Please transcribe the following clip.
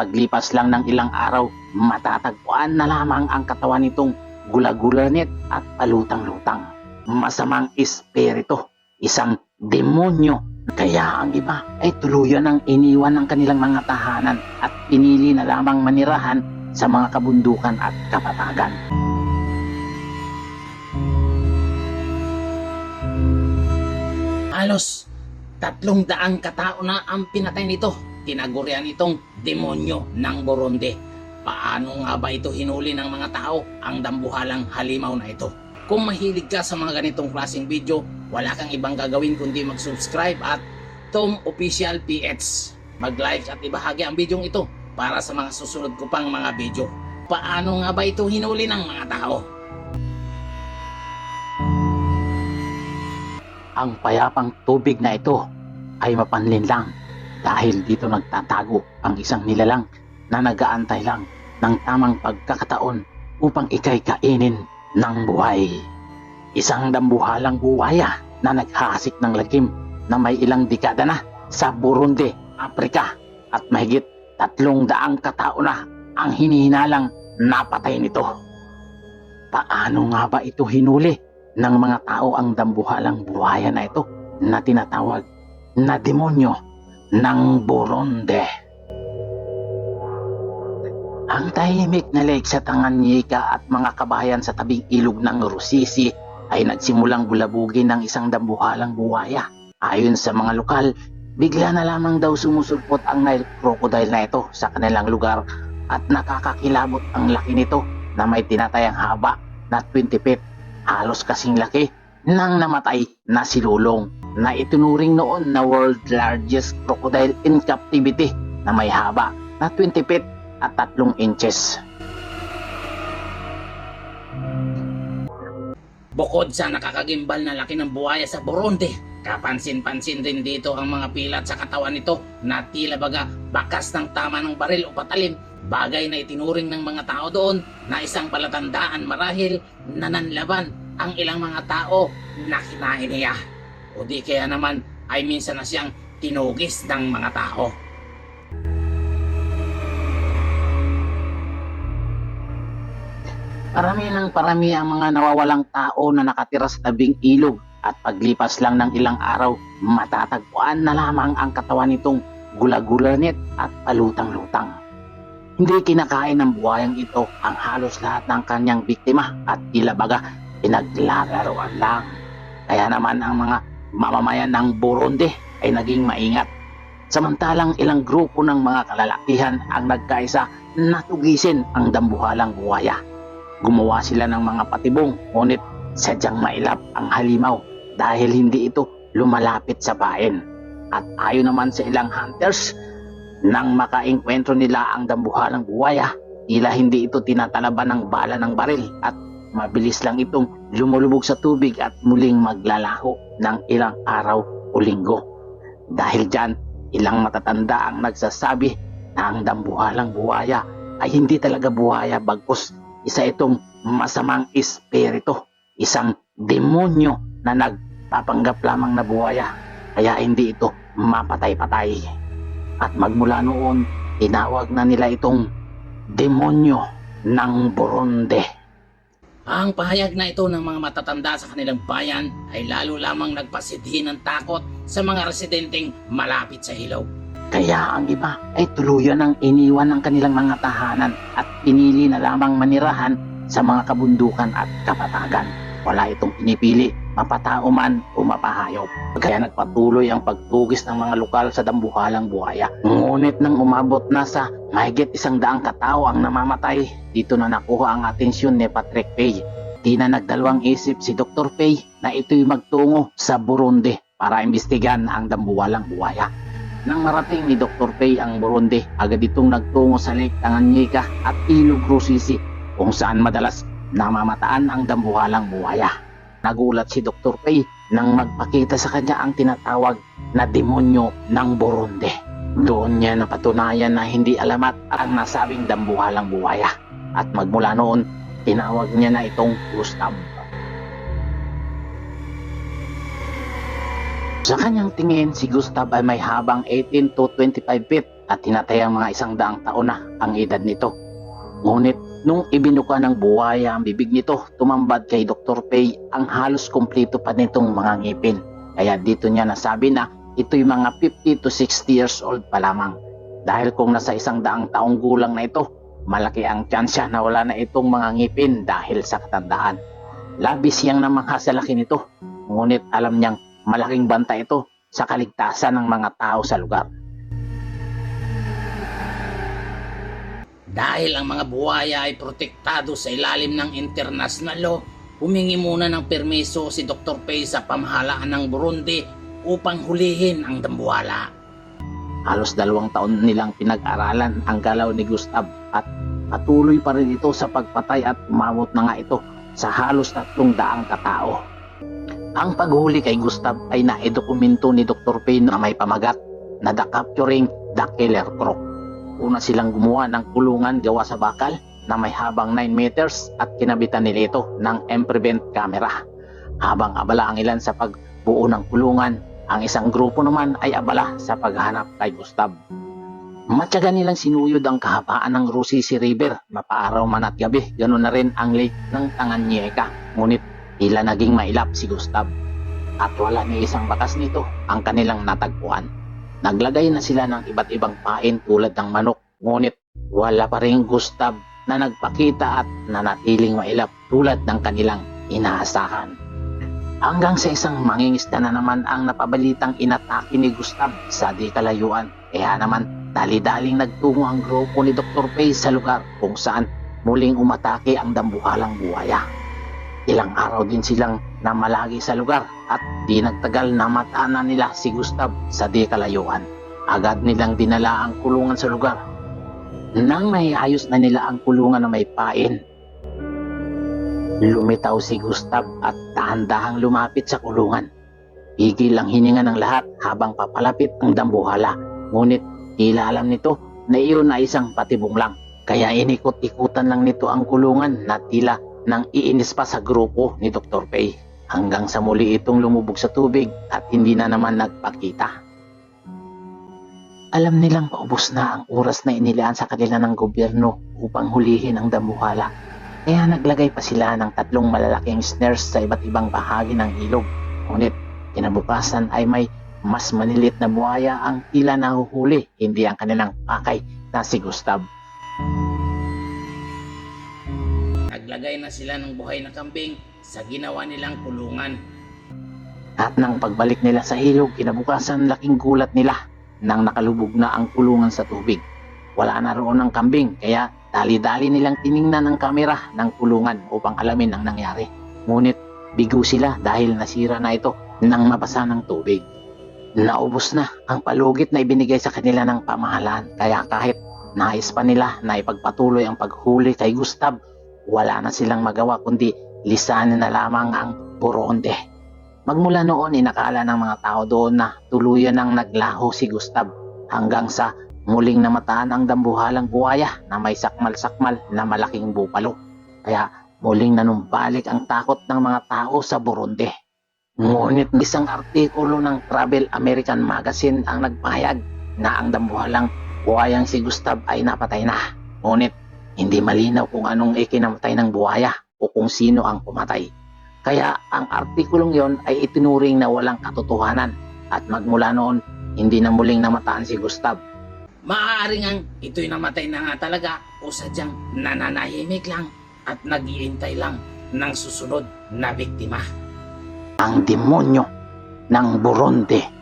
paglipas lang ng ilang araw, matatagpuan na lamang ang katawan nitong gulagulanit at palutang-lutang. Masamang espiritu, isang demonyo. Kaya ang iba ay tuluyan ang iniwan ng kanilang mga tahanan at pinili na lamang manirahan sa mga kabundukan at kapatagan. Halos tatlong daang katao na ang pinatay nito. Tinagurian itong demonyo ng Burundi. Paano nga ba ito hinuli ng mga tao ang dambuhalang halimaw na ito? Kung mahilig ka sa mga ganitong klaseng video, wala kang ibang gagawin kundi mag-subscribe at Tom Official PH. Mag-like at ibahagi ang video ito para sa mga susunod ko pang mga video. Paano nga ba ito hinuli ng mga tao? Ang payapang tubig na ito ay mapanlin lang dahil dito nagtatago ang isang nilalang na nagaantay lang ng tamang pagkakataon upang ikay kainin ng buhay. Isang dambuhalang buwaya na naghahasik ng lagim na may ilang dekada na sa Burundi, Afrika at mahigit tatlong daang katao na ang hinihinalang napatay nito. Paano nga ba ito hinuli ng mga tao ang dambuhalang buhaya na ito na tinatawag na demonyo ng Burundi? Ang tahimik na lake sa Tanganyika at mga kabahayan sa tabing ilog ng Rusisi ay nagsimulang bulabugin ng isang dambuhalang buwaya. Ayon sa mga lokal, bigla na lamang daw sumusulpot ang Nile crocodile na ito sa kanilang lugar at nakakakilabot ang laki nito na may tinatayang haba na 20 feet. Halos kasing laki ng namatay na si Lulong na itunuring noon na world largest crocodile in captivity na may haba na 20 feet at 3 inches. Bukod sa nakakagimbal na laki ng buhaya sa Burundi, kapansin-pansin din dito ang mga pilat sa katawan nito na tila baga bakas ng tama ng baril o patalim, bagay na itinuring ng mga tao doon na isang palatandaan marahil na nanlaban ang ilang mga tao na kinain niya. O di kaya naman ay minsan na siyang tinugis ng mga tao. Parami ng parami ang mga nawawalang tao na nakatira sa tabing ilog at paglipas lang ng ilang araw, matatagpuan na lamang ang katawan nitong gulagulanit at palutang-lutang. Hindi kinakain ng buhayang ito ang halos lahat ng kanyang biktima at tila baga pinaglalaroan lang. Kaya naman ang mga mamamayan ng Burundi ay naging maingat. Samantalang ilang grupo ng mga kalalakihan ang nagkaisa na tugisin ang dambuhalang buhaya. Gumawa sila ng mga patibong ngunit sadyang mailap ang halimaw dahil hindi ito lumalapit sa bayan. At ayon naman sa ilang hunters, nang makaengkwentro nila ang dambuhalang buwaya, tila hindi ito tinatalaban ng bala ng baril at mabilis lang itong lumulubog sa tubig at muling maglalaho ng ilang araw o linggo. Dahil dyan, ilang matatanda ang nagsasabi na ang dambuhalang buwaya ay hindi talaga buwaya bagkus isa itong masamang espiritu, isang demonyo na nagpapanggap lamang na buhaya, kaya hindi ito mapatay-patay. At magmula noon, tinawag na nila itong demonyo ng Burundi. Ang pahayag na ito ng mga matatanda sa kanilang bayan ay lalo lamang nagpasidhi ng takot sa mga residenteng malapit sa ilaw. Kaya ang iba ay tuluyan ang iniwan ng kanilang mga tahanan at pinili na lamang manirahan sa mga kabundukan at kapatagan. Wala itong pinipili, mapatao man o mapahayop. Kaya nagpatuloy ang pagtugis ng mga lokal sa dambuhalang buhaya. Ngunit nang umabot na sa mahigit isang daang katao ang namamatay, dito na nakuha ang atensyon ni Patrick Pay. Di na nagdalawang isip si Dr. Pay na ito'y magtungo sa Burundi para imbestigan ang dambuhalang buhaya. Nang marating ni Dr. Pay ang Burundi, agad itong nagtungo sa Lake Tanganyika at Ilog Rusisi kung saan madalas namamataan ang dambuhalang buhaya. Nagulat si Dr. Pay nang magpakita sa kanya ang tinatawag na demonyo ng Burundi. Doon niya napatunayan na hindi alamat ang nasabing dambuhalang buhaya. At magmula noon, tinawag niya na itong Gustav. Sa kanyang tingin, si Gustav ay may habang 18 to 25 feet at hinatay ang mga isang daang taon na ang edad nito. Ngunit nung ibinuka ng buwaya ang bibig nito, tumambad kay Dr. Pay ang halos kumpleto pa nitong mga ngipin. Kaya dito niya nasabi na ito'y mga 50 to 60 years old pa lamang. Dahil kung nasa isang daang taong gulang na ito, malaki ang tsansya na wala na itong mga ngipin dahil sa katandaan. Labis siyang namangha sa laki nito, ngunit alam niyang malaking banta ito sa kaligtasan ng mga tao sa lugar. Dahil ang mga buhaya ay protektado sa ilalim ng international law, humingi muna ng permiso si Dr. Pay sa pamahalaan ng Burundi upang hulihin ang dambuhala. Halos dalawang taon nilang pinag-aralan ang galaw ni Gustav at patuloy pa rin ito sa pagpatay at umabot na nga ito sa halos tatlong daang katao. Ang paghuli kay Gustav ay naidokumento ni Dr. Payne na may pamagat na The Capturing the Killer Croc. Una silang gumawa ng kulungan gawa sa bakal na may habang 9 meters at kinabitan nila ito ng M-Prevent camera. Habang abala ang ilan sa pagbuo ng kulungan, ang isang grupo naman ay abala sa paghanap kay Gustav. Matyaga nilang sinuyod ang kahabaan ng Rusisi River, mapaaraw man at gabi, ganoon na rin ang lake ng Tanganyika. Ngunit tila naging mailap si Gustav. At wala ni isang bakas nito ang kanilang natagpuan. Naglagay na sila ng iba't ibang pain tulad ng manok, ngunit wala pa rin Gustav na nagpakita at nanatiling mailap tulad ng kanilang inaasahan. Hanggang sa isang mangingisda na naman ang napabalitang inatake ni Gustav sa di kalayuan. Kaya naman dali-daling nagtungo ang grupo ni Dr. Pay sa lugar kung saan muling umatake ang dambuhalang buhaya. Ilang araw din silang namalagi sa lugar at di nagtagal na mataanan nila si Gustav sa di kalayuan. Agad nilang dinala ang kulungan sa lugar. Nang may ayos na nila ang kulungan na may pain, Lumitaw si Gustav at dahan-dahang lumapit sa kulungan. Pigil ang hininga ng lahat habang papalapit ang dambuhala. Ngunit tila alam nito na iyon ay isang patibong lang. Kaya inikot-ikutan lang nito ang kulungan na tila nang iinis pa sa grupo ni Dr. Pay. Hanggang sa muli itong lumubog sa tubig at hindi na naman nagpakita. Alam nilang paubos na ang oras na inilaan sa kanila ng gobyerno upang hulihin ang dambuhala. Kaya naglagay pa sila ng tatlong malalaking snares sa iba't ibang bahagi ng ilog. Ngunit kinabukasan ay may mas manilit na buhaya ang tila nahuhuli, hindi ang kanilang pakay na si Gustav. Naglagay na sila ng buhay na kambing sa ginawa nilang kulungan. At nang pagbalik nila sa ilog, kinabukasan laking gulat nila nang nakalubog na ang kulungan sa tubig. Wala na roon ang kambing, kaya dali-dali nilang tiningnan ang kamera ng kulungan upang alamin ang nangyari. Ngunit bigo sila dahil nasira na ito nang mabasa ng tubig. Naubos na ang palugit na ibinigay sa kanila ng pamahalaan, kaya kahit nais pa nila na ipagpatuloy ang paghuli kay Gustav, wala na silang magawa kundi lisanin na lamang ang Buronde. Magmula noon, inakala ng mga tao doon na tuluyan ang naglaho si Gustav hanggang sa muling namataan ang dambuhalang buhaya na may sakmal-sakmal na malaking bupalo. Kaya muling nanumbalik ang takot ng mga tao sa Burundi. Ngunit isang artikulo ng Travel American Magazine ang nagpahayag na ang dambuhalang buhayang si Gustav ay napatay na. Ngunit hindi malinaw kung anong ikinamatay ng buhaya o kung sino ang pumatay. Kaya ang artikulong yon ay itinuring na walang katotohanan at magmula noon hindi na muling namataan si Gustav. Maaaring ang ito'y namatay na nga talaga o sadyang nananahimik lang at naghihintay lang ng susunod na biktima. Ang demonyo ng Burundi